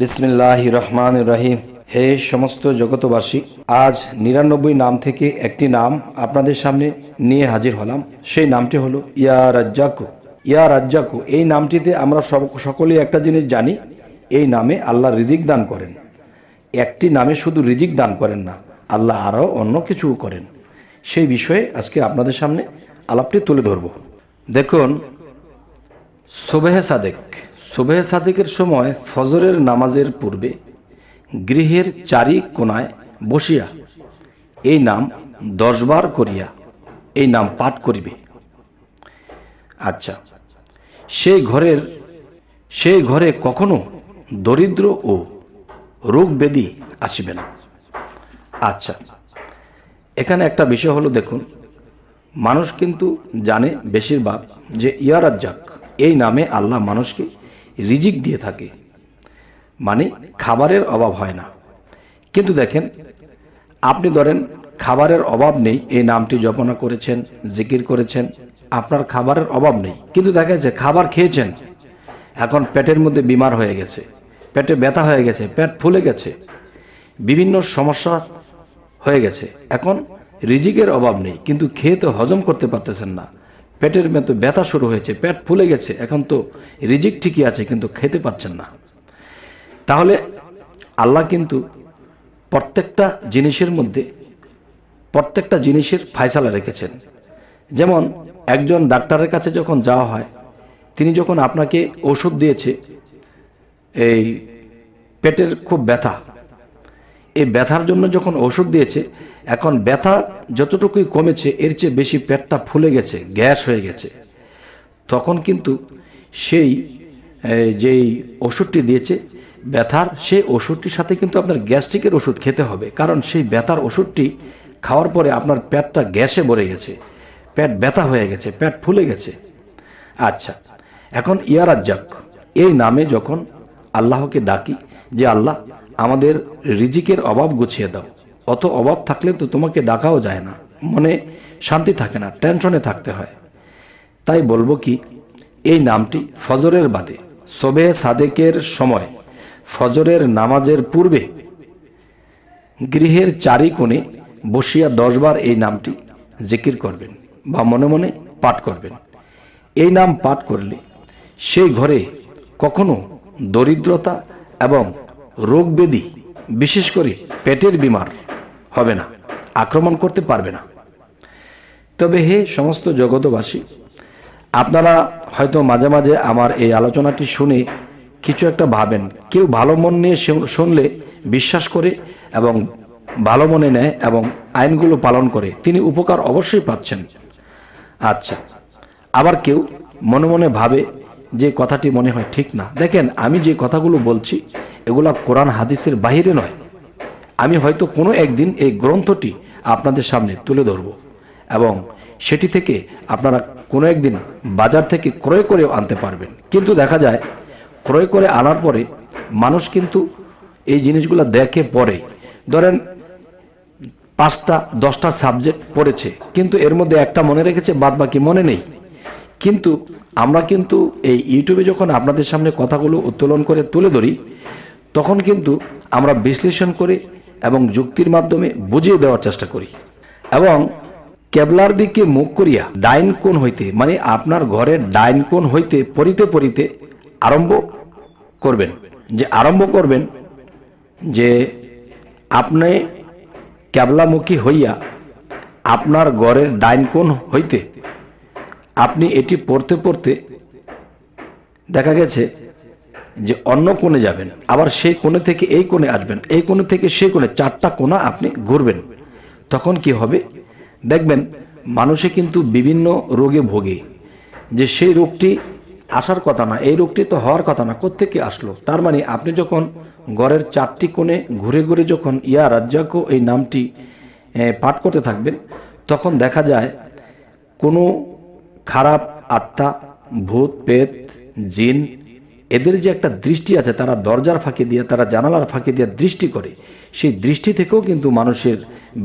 বিসমিল্লাহ রহমান রহিম হে সমস্ত জগতবাসী, আজ নিরানব্বই নাম থেকে একটি নাম আপনাদের সামনে নিয়ে হাজির হলাম। সেই নামটি হলো ইয়া রাজ্জাকু। ইয়া রাজ্জাকু, এই নামটিতে আমরা সব সকলেই একটা জিনিস জানি, এই নামে আল্লাহ রিজিক দান করেন। একটি নামে শুধু রিজিক দান করেন না, আল্লাহ আরও অন্য কিছুও করেন। সেই বিষয়ে আজকে আপনাদের সামনে আলাপটি তুলে ধরব। দেখুন, সোবেহে সাদেক। সোবেহে সাদেকের সময় ফজরের নামাজের পূর্বে গৃহের চারি কোনায় বসিয়া এই নাম দশবার করিয়া এই নাম পাঠ করিবে। আচ্ছা সেই ঘরের সেই ঘরে কখনো দরিদ্র ও রোগ ব্যাধি আসিবে না। আচ্ছা এখানে একটা বিষয় হলো দেখুন, মানুষ কিন্তু জানে বেশিরভাগ যে ইয়ারাজ্জাক, এই নামে আল্লাহ মানুষকে রিজিক দিয়ে থাকে। মানে খাবারের অভাব হয় না। কিন্তু দেখেন, আপনি ধরেন খাবারের অভাব নেই, এই নামটি জপনা করেছেন, জিকির করেছেন, আপনার খাবারের অভাব নেই। কিন্তু দেখা যাচ্ছে খাবার খেয়েছেন, এখন পেটের মধ্যে বিমার হয়ে গেছে, পেটে ব্যথা হয়ে গেছে, পেট ফুলে গেছে, বিভিন্ন সমস্যা হয়ে গেছে। এখন রিজিকের অভাব নেই, কিন্তু খেয়ে তো হজম করতে পারতেছেন না। পেটের মতো ব্যথা শুরু হয়েছে, পেট ফুলে গেছে, এখন তো রিজিক ঠিকই আছে, কিন্তু খেতে পাচ্ছেন না। তাহলে আল্লাহ কিন্তু প্রত্যেকটা জিনিসের মধ্যে প্রত্যেকটা জিনিসের ফায়সালা রেখেছেন। যেমন একজন ডাক্তারের কাছে যখন যাওয়া হয়, তিনি যখন আপনাকে ওষুধ দিয়েছে, এই পেটের খুব ব্যথা, এই ব্যথার জন্য যখন ওষুধ দিয়েছে এখন ব্যথা যতটুকুই কমেছে, এর চেয়ে বেশি পেটটা ফুলে গেছে, গ্যাস হয়ে গেছে। তখন কিন্তু সেই যেই ওষুধটি দিয়েছে, ব্যথার সেই ওষুধটির সাথে কিন্তু আপনার গ্যাস্ট্রিকের ওষুধ খেতে হবে। কারণ সেই ব্যথার ওষুধটি খাওয়ার পরে আপনার পেটটা গ্যাসে ভরে গেছে, পেট ব্যথা হয়ে গেছে, পেট ফুলে গেছে। আচ্ছা এখন ইয়ারাজ্জাক এই নামে যখন আল্লাহকে ডাকি যে, আল্লাহ, আমাদের রিজিকের অভাব গুছিয়ে দাও। অত অভাব থাকলে তো তোমাকে ডাকাও যায় না। মনে শান্তি থাকে না, টেনশনে থাকতে হয়। তাই বলব কি, এই নামটি ফজরের বাদে সবে সাদেকের সময়, ফজরের নামাজের পূর্বে গৃহের চারি কোণে বসিয়া দশবার এই নামটি জিকির করবেন বা মনে মনে পাঠ করবেন। এই নাম পাঠ করলে সেই ঘরে কখনো দরিদ্রতা এবং রোগ ব্যাধি বিশেষ করে পেটের বিমার হবে না, আক্রমণ করতে পারবে না। তবে হে সমস্ত জগতবাসী আপনারা হয়তো মাঝে মাঝে আমার এই আলোচনাটি শুনে কিছু একটা ভাবেন। কেউ ভালো মন নিয়ে শুনলে বিশ্বাস করে এবং ভালো মনে নেয় এবং আইনগুলো পালন করে। তিনি উপকার অবশ্যই পাচ্ছেন। আচ্ছা আবার কেউ মনে মনে ভাবে যে কথাটি মনে হয় ঠিক না। দেখেন, আমি যে কথাগুলো বলছি, এগুলা কোরআন হাদিসের বাইরে নয়। আমি হয়তো কোনো একদিন এই গ্রন্থটি আপনাদের সামনে তুলে ধরব এবং সেটি থেকে আপনারা কোনো একদিন বাজার থেকে ক্রয় করেও আনতে পারবেন। কিন্তু দেখা যায়, ক্রয় করে আনার পরে মানুষ কিন্তু এই জিনিসগুলো দেখে পরে। ধরেন, পাঁচটা, দশটা সাবজেক্ট পড়েছে, কিন্তু এর মধ্যে একটা মনে রেখেছে বাদ বাকি মনে নেই। কিন্তু আমরা কিন্তু এই ইউটিউবে যখন আপনাদের সামনে কথাগুলো উত্তোলন করে তুলে ধরি, তখন কিন্তু আমরা বিশ্লেষণ করে এবং যুক্তির মাধ্যমে বুঝিয়ে দেওয়ার চেষ্টা করি। এবং কেবলার দিকে মুখ করিয়া ডাইন কোণ হইতে মানে আপনার ঘরের ডাইন কোণ হইতে পরিতে পরিতে আরম্ভ করবেন। যে আরম্ভ করবেন, যে আপনি ক্যাবলামুখী হইয়া আপনার ঘরের ডাইন কোণ হইতে, আপনি এটি পড়তে পড়তে দেখা গেছে যে অন্য কোণে যাবেন, আবার সেই কোণে থেকে এই কোণে আসবেন, এই কোণে থেকে সেই কোণে চারটা কোণা আপনি ঘুরবেন। তখন কি হবে? দেখবেন, মানুষে কিন্তু বিভিন্ন রোগে ভোগে। যে সেই রোগটি আসার কথা না, এই রোগটি তো হওয়ার কথা না, কোত্থেকে আসলো? তার মানে আপনি যখন গড়ের চারটি কোণে ঘুরে ঘুরে যখন ইয়া রাজ্জাক এই নামটি পাঠ করতে থাকবেন, তখন দেখা যায়, কোনো খারাপ আত্মা, ভূত পেত জিন এদের যে একটা দৃষ্টি আছে, তারা দরজার ফাঁকি দিয়ে, তারা জানালার ফাঁকি দিয়ে দৃষ্টি করে। সেই দৃষ্টি থেকেও কিন্তু মানুষের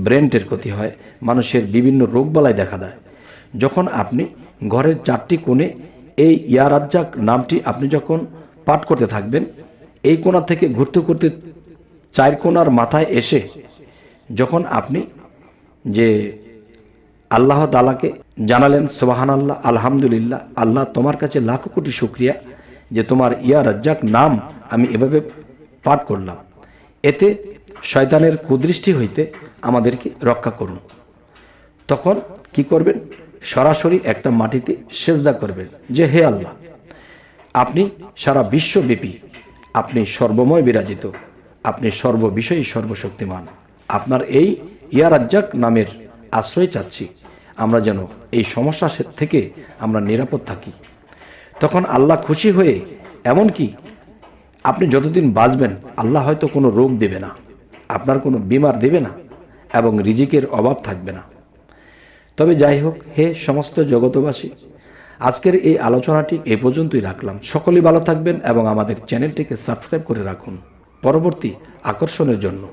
ব্রেনটের ক্ষতি হয়, মানুষের বিভিন্ন রোগবালাই দেখা দেয়। যখন আপনি ঘরের চারটি কোণে এই ইয়ারাজ্জাক নামটি আপনি যখন পাঠ করতে থাকবেন, এই কোণা থেকে ঘুরতে ঘুরতে চার কোণার মাথায় এসে যখন আপনি যে আল্লাহ তালাকে জানালেন সোবাহান আল্লাহ আলহামদুলিল্লাহ, আল্লাহ তোমার কাছে লাখো কোটি শুক্রিয়া যে তোমার ইয়া রাজ্জাক নাম আমি এভাবে পাঠ করলাম। এতে শয়তানের কুদৃষ্টি হইতে আমাদেরকে রক্ষা করুন। তখন কি করবেন? সরাসরি একটা মাটিতে সেজদা করবেন যে, হে আল্লাহ, আপনি সারা বিশ্বব্যাপী, আপনি সর্বময় বিরাজিত, আপনি সর্ববিষয়ী সর্বশক্তিমান। আপনার এই ইয়ারাজ্জাক নামের আশ্রয় চাচ্ছি। আমরা যেন এই সমস্যা থেকে আমরা নিরাপদ থাকি। তখন আল্লাহ খুশি হয়ে, এমনকি আপনি যতদিন বাঁচবেন, আল্লাহ হয়তো কোনো রোগ দেবে না, আপনার কোনো বিমার দেবে না, এবং রিজিকের অভাব থাকবে না। তবে যাই হোক, হে সমস্ত জগতবাসী আজকের এই আলোচনাটি এ পর্যন্তই রাখলাম। সকলেই ভালো থাকবেন এবং আমাদের চ্যানেলটিকে সাবস্ক্রাইব করে রাখুন। পরবর্তী আকর্ষণের জন্য।